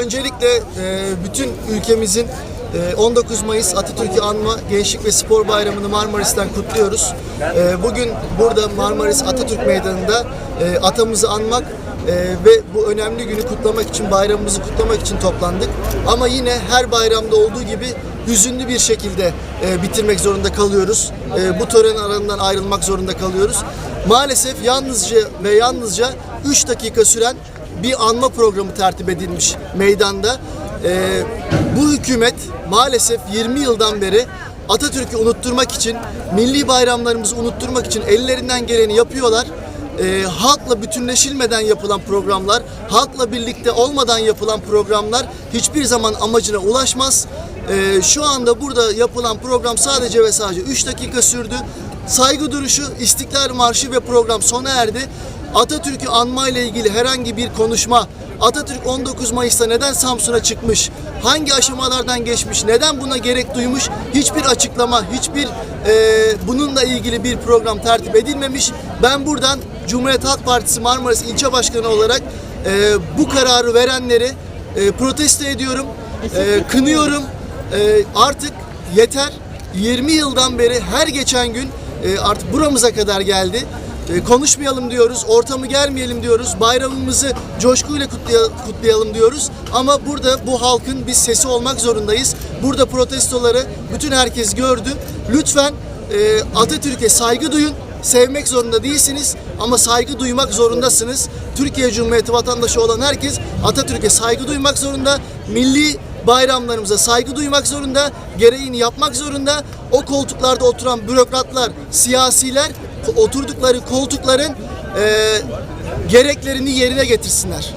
öncelikle e, bütün ülkemizin e, 19 Mayıs Atatürk'ü anma Gençlik ve Spor Bayramı'nı Marmaris'ten kutluyoruz. E, bugün burada Marmaris Atatürk Meydanı'nda e, atamızı anmak e, ve bu önemli günü kutlamak için, bayramımızı kutlamak için toplandık. Ama yine her bayramda olduğu gibi hüzünlü bir şekilde e, bitirmek zorunda kalıyoruz. E, bu tören alanından ayrılmak zorunda kalıyoruz. Maalesef yalnızca ve yalnızca 3 dakika süren bir anma programı tertip edilmiş meydanda. Ee, bu hükümet maalesef 20 yıldan beri Atatürk'ü unutturmak için, milli bayramlarımızı unutturmak için ellerinden geleni yapıyorlar. Ee, halkla bütünleşilmeden yapılan programlar, halkla birlikte olmadan yapılan programlar hiçbir zaman amacına ulaşmaz. Ee, şu anda burada yapılan program sadece ve sadece 3 dakika sürdü. Saygı duruşu, İstiklal Marşı ve program sona erdi. Atatürk'ü anma ile ilgili herhangi bir konuşma, Atatürk 19 Mayıs'ta neden Samsun'a çıkmış, hangi aşamalardan geçmiş, neden buna gerek duymuş, hiçbir açıklama, hiçbir e, bununla ilgili bir program tertip edilmemiş. Ben buradan Cumhuriyet Halk Partisi Marmaris İlçe Başkanı olarak e, bu kararı verenleri e, protesto ediyorum, e, kınıyorum. E, artık yeter. 20 yıldan beri her geçen gün e, artık buramıza kadar geldi. E, konuşmayalım diyoruz, ortamı gelmeyelim diyoruz, bayramımızı coşkuyla kutlaya- kutlayalım diyoruz. Ama burada bu halkın biz sesi olmak zorundayız. Burada protestoları bütün herkes gördü. Lütfen e, Atatürk'e saygı duyun. Sevmek zorunda değilsiniz ama saygı duymak zorundasınız. Türkiye Cumhuriyeti vatandaşı olan herkes Atatürk'e saygı duymak zorunda. Milli bayramlarımıza saygı duymak zorunda, gereğini yapmak zorunda. O koltuklarda oturan bürokratlar, siyasiler oturdukları koltukların e, gereklerini yerine getirsinler.